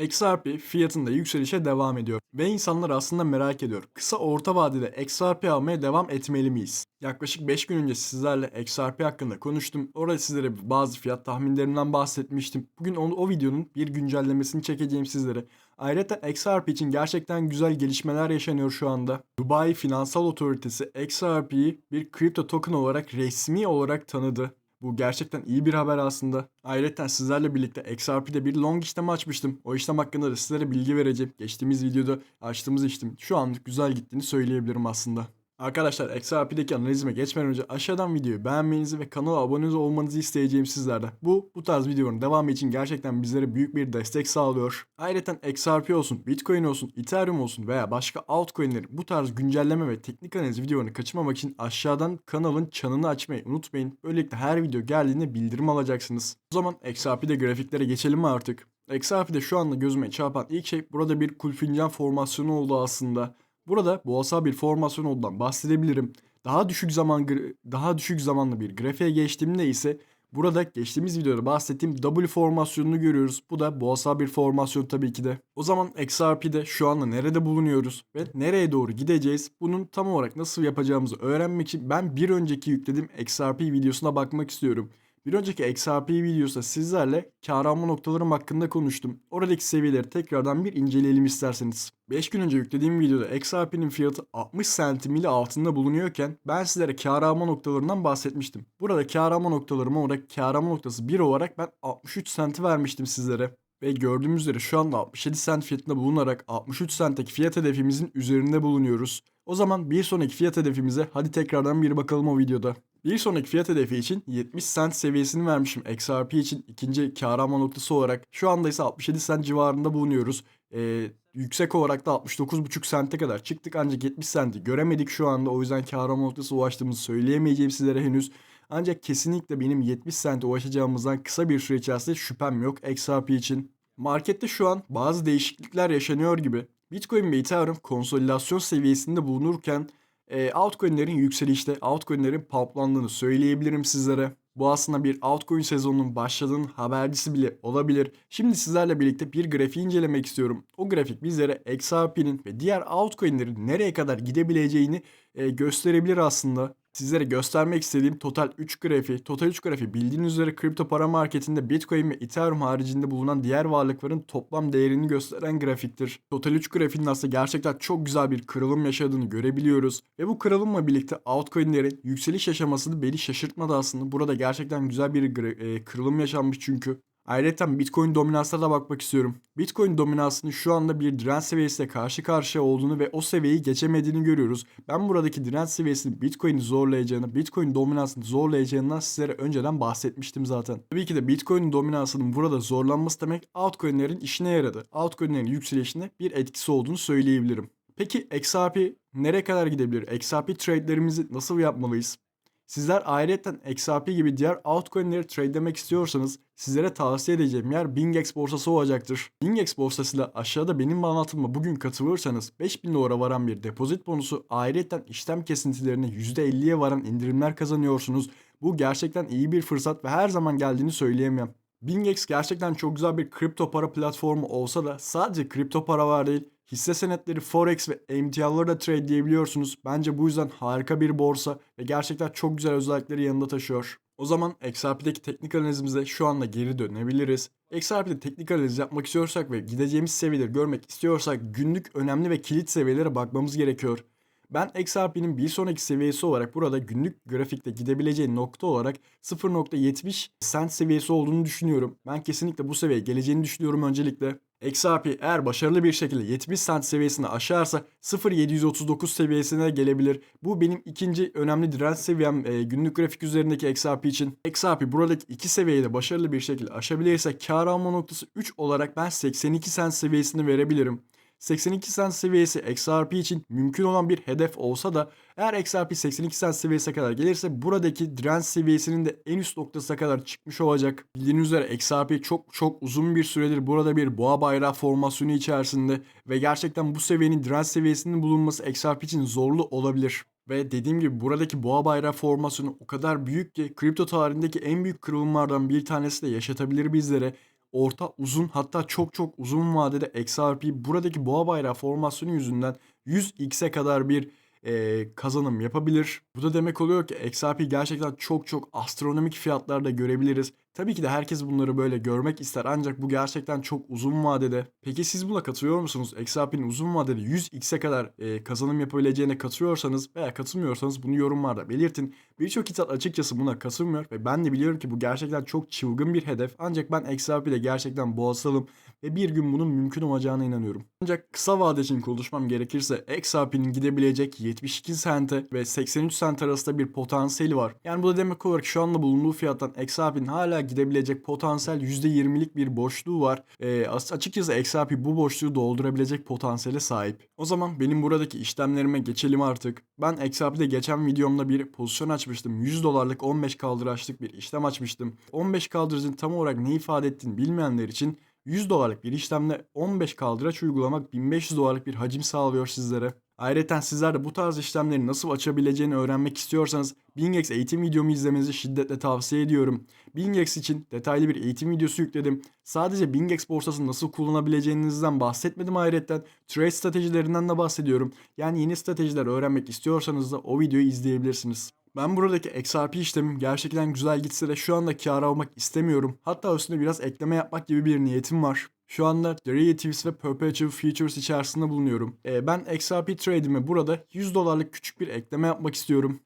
XRP fiyatında yükselişe devam ediyor ve insanlar aslında merak ediyor. Kısa orta vadede XRP almaya devam etmeli miyiz? Yaklaşık 5 gün önce sizlerle XRP hakkında konuştum. Orada sizlere bazı fiyat tahminlerimden bahsetmiştim. Bugün o, o videonun bir güncellemesini çekeceğim sizlere. Ayrıca XRP için gerçekten güzel gelişmeler yaşanıyor şu anda. Dubai Finansal Otoritesi XRP'yi bir kripto token olarak resmi olarak tanıdı. Bu gerçekten iyi bir haber aslında. Ayrıca sizlerle birlikte XRP'de bir long işlem açmıştım. O işlem hakkında da sizlere bilgi vereceğim. Geçtiğimiz videoda açtığımız işlem şu anlık güzel gittiğini söyleyebilirim aslında. Arkadaşlar XRP'deki analizime geçmeden önce aşağıdan videoyu beğenmenizi ve kanala abone olmanızı isteyeceğim sizlerden. Bu, bu tarz videoların devamı için gerçekten bizlere büyük bir destek sağlıyor. Ayrıca XRP olsun, Bitcoin olsun, Ethereum olsun veya başka altcoin'lerin bu tarz güncelleme ve teknik analiz videolarını kaçırmamak için aşağıdan kanalın çanını açmayı unutmayın. Böylelikle her video geldiğinde bildirim alacaksınız. O zaman XRP'de grafiklere geçelim mi artık? XRP'de şu anda gözüme çarpan ilk şey burada bir kulfincan formasyonu oldu aslında. Burada boğasal bir formasyon olduğundan bahsedebilirim. Daha düşük zaman daha düşük zamanlı bir grafiğe geçtiğimde ise burada geçtiğimiz videoda bahsettiğim W formasyonunu görüyoruz. Bu da boğasal bir formasyon tabii ki de. O zaman XRP'de şu anda nerede bulunuyoruz ve nereye doğru gideceğiz? Bunun tam olarak nasıl yapacağımızı öğrenmek için ben bir önceki yüklediğim XRP videosuna bakmak istiyorum. Bir önceki XRP videosunda sizlerle kar alma noktalarım hakkında konuştum. Oradaki seviyeleri tekrardan bir inceleyelim isterseniz. 5 gün önce yüklediğim videoda XRP'nin fiyatı 60 centim ile altında bulunuyorken ben sizlere kar alma noktalarından bahsetmiştim. Burada kar alma noktalarıma olarak kar alma noktası 1 olarak ben 63 centi vermiştim sizlere. Ve gördüğümüz üzere şu anda 67 cent fiyatında bulunarak 63 centteki fiyat hedefimizin üzerinde bulunuyoruz. O zaman bir sonraki fiyat hedefimize hadi tekrardan bir bakalım o videoda. Bir sonraki fiyat hedefi için 70 cent seviyesini vermişim XRP için ikinci kar alma noktası olarak. Şu anda ise 67 cent civarında bulunuyoruz. Ee, yüksek olarak da 69,5 sente kadar çıktık ancak 70 centi göremedik şu anda. O yüzden kar alma noktası ulaştığımızı söyleyemeyeceğim sizlere henüz. Ancak kesinlikle benim 70 sente ulaşacağımızdan kısa bir süre içerisinde şüphem yok XRP için. Markette şu an bazı değişiklikler yaşanıyor gibi. Bitcoin ve Ethereum konsolidasyon seviyesinde bulunurken e, altcoin'lerin yükselişte, altcoin'lerin pumplandığını söyleyebilirim sizlere. Bu aslında bir altcoin sezonunun başladığının habercisi bile olabilir. Şimdi sizlerle birlikte bir grafiği incelemek istiyorum. O grafik bizlere XRP'nin ve diğer altcoin'lerin nereye kadar gidebileceğini e, gösterebilir aslında sizlere göstermek istediğim Total 3 grafiği. Total 3 grafiği bildiğiniz üzere kripto para marketinde Bitcoin ve Ethereum haricinde bulunan diğer varlıkların toplam değerini gösteren grafiktir. Total 3 grafiğinin aslında gerçekten çok güzel bir kırılım yaşadığını görebiliyoruz. Ve bu kırılımla birlikte altcoin'lerin yükseliş yaşamasını beni şaşırtmadı aslında. Burada gerçekten güzel bir e, kırılım yaşanmış çünkü. Ayrıca Bitcoin dominansına da bakmak istiyorum. Bitcoin dominansının şu anda bir direnç seviyesiyle karşı karşıya olduğunu ve o seviyeyi geçemediğini görüyoruz. Ben buradaki direnç seviyesinin Bitcoin'i zorlayacağını, Bitcoin dominansını zorlayacağından sizlere önceden bahsetmiştim zaten. Tabii ki de Bitcoin dominansının burada zorlanması demek altcoin'lerin işine yaradı. Altcoin'lerin yükselişine bir etkisi olduğunu söyleyebilirim. Peki XRP nereye kadar gidebilir? XRP trade'lerimizi nasıl yapmalıyız? Sizler ayrıca XRP gibi diğer altcoin'leri trade'lemek istiyorsanız sizlere tavsiye edeceğim yer BingX borsası olacaktır. BingX borsasıyla aşağıda benim anlatımıma bugün katılırsanız 5000 dolara varan bir depozit bonusu ayrıca işlem kesintilerine %50'ye varan indirimler kazanıyorsunuz. Bu gerçekten iyi bir fırsat ve her zaman geldiğini söyleyemem. BingX gerçekten çok güzel bir kripto para platformu olsa da sadece kripto para var değil, hisse senetleri, forex ve emtiaları da trade diyebiliyorsunuz. Bence bu yüzden harika bir borsa ve gerçekten çok güzel özellikleri yanında taşıyor. O zaman XRP'deki teknik analizimize şu anda geri dönebiliriz. XRP'de teknik analiz yapmak istiyorsak ve gideceğimiz seviyeleri görmek istiyorsak günlük önemli ve kilit seviyelere bakmamız gerekiyor. Ben XRP'nin bir sonraki seviyesi olarak burada günlük grafikte gidebileceği nokta olarak 0.70 cent seviyesi olduğunu düşünüyorum. Ben kesinlikle bu seviyeye geleceğini düşünüyorum öncelikle. XRP eğer başarılı bir şekilde 70 cent seviyesini aşarsa 0.739 seviyesine gelebilir. Bu benim ikinci önemli direnç seviyem e, günlük grafik üzerindeki XRP için. XRP buradaki iki seviyeyi de başarılı bir şekilde aşabilirse kar alma noktası 3 olarak ben 82 cent seviyesini verebilirim. 82 cent seviyesi XRP için mümkün olan bir hedef olsa da eğer XRP 82 cent seviyesine kadar gelirse buradaki direnç seviyesinin de en üst noktasına kadar çıkmış olacak. Bildiğiniz üzere XRP çok çok uzun bir süredir burada bir boğa bayrağı formasyonu içerisinde ve gerçekten bu seviyenin direnç seviyesinin bulunması XRP için zorlu olabilir. Ve dediğim gibi buradaki boğa bayrağı formasyonu o kadar büyük ki kripto tarihindeki en büyük kırılımlardan bir tanesi de yaşatabilir bizlere. Orta, uzun hatta çok çok uzun vadede XRP buradaki boğa bayrağı formasyonu yüzünden 100x'e kadar bir e, kazanım yapabilir. Bu da demek oluyor ki XRP gerçekten çok çok astronomik fiyatlarda görebiliriz. Tabii ki de herkes bunları böyle görmek ister ancak bu gerçekten çok uzun vadede. Peki siz buna katılıyor musunuz? XRP'nin uzun vadede 100x'e kadar e, kazanım yapabileceğine katılıyorsanız veya katılmıyorsanız bunu yorumlarda belirtin. Birçok kitap açıkçası buna katılmıyor ve ben de biliyorum ki bu gerçekten çok çılgın bir hedef. Ancak ben XRP ile gerçekten boğazalım ve bir gün bunun mümkün olacağına inanıyorum. Ancak kısa vade için konuşmam gerekirse XRP'nin gidebilecek 72 sente ve 83 sent arasında bir potansiyeli var. Yani bu da demek olarak şu anda bulunduğu fiyattan XRP'nin hala gidebilecek potansiyel %20'lik bir boşluğu var. As- açıkçası XRP bu boşluğu doldurabilecek potansiyele sahip. O zaman benim buradaki işlemlerime geçelim artık. Ben XRP'de geçen videomda bir pozisyon açmıştım. 100 dolarlık 15 kaldıraçlık bir işlem açmıştım. 15 kaldıracın tam olarak ne ifade ettiğini bilmeyenler için 100 dolarlık bir işlemle 15 kaldıraç uygulamak 1500 dolarlık bir hacim sağlıyor sizlere. Ayrıca sizler de bu tarz işlemleri nasıl açabileceğini öğrenmek istiyorsanız Bingex eğitim videomu izlemenizi şiddetle tavsiye ediyorum. Bingex için detaylı bir eğitim videosu yükledim. Sadece Bingex borsasını nasıl kullanabileceğinizden bahsetmedim ayrıca trade stratejilerinden de bahsediyorum. Yani yeni stratejiler öğrenmek istiyorsanız da o videoyu izleyebilirsiniz. Ben buradaki XRP işlemim gerçekten güzel gitse de şu anda kar almak istemiyorum. Hatta üstüne biraz ekleme yapmak gibi bir niyetim var. Şu anda Derivatives ve Perpetual Futures içerisinde bulunuyorum. Ee, ben XRP trade'ime burada 100 dolarlık küçük bir ekleme yapmak istiyorum.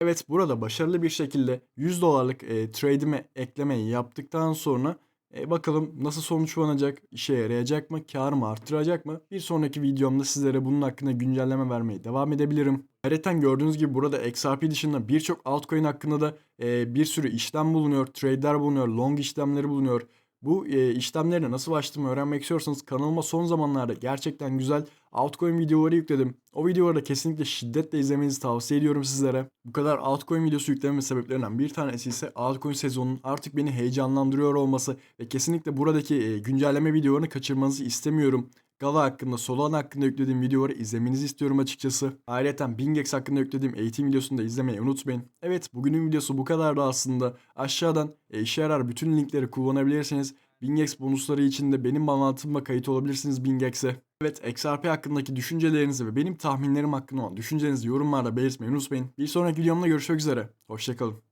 Evet burada başarılı bir şekilde 100 dolarlık e, trade'ime eklemeyi yaptıktan sonra e, bakalım nasıl sonuçlanacak, işe yarayacak mı, karımı arttıracak mı? Bir sonraki videomda sizlere bunun hakkında güncelleme vermeye devam edebilirim. Ayrıca gördüğünüz gibi burada XRP dışında birçok altcoin hakkında da e, bir sürü işlem bulunuyor, trade'ler bulunuyor, long işlemleri bulunuyor. Bu e, işlemleri nasıl açtığımı öğrenmek istiyorsanız kanalıma son zamanlarda gerçekten güzel altcoin videoları yükledim. O videoları da kesinlikle şiddetle izlemenizi tavsiye ediyorum sizlere. Bu kadar altcoin videosu yükleme sebeplerinden bir tanesi ise altcoin sezonunun artık beni heyecanlandırıyor olması ve kesinlikle buradaki e, güncelleme videolarını kaçırmanızı istemiyorum. Gala hakkında, Solana hakkında yüklediğim videoları izlemenizi istiyorum açıkçası. Ayrıca Bingex hakkında yüklediğim eğitim videosunu da izlemeyi unutmayın. Evet bugünün videosu bu kadardı aslında. Aşağıdan e, bütün linkleri kullanabilirsiniz. Bingex bonusları için de benim bağlantımla kayıt olabilirsiniz Bingex'e. Evet XRP hakkındaki düşüncelerinizi ve benim tahminlerim hakkında olan düşüncelerinizi yorumlarda belirtmeyi unutmayın. Bir sonraki videomda görüşmek üzere. Hoşçakalın.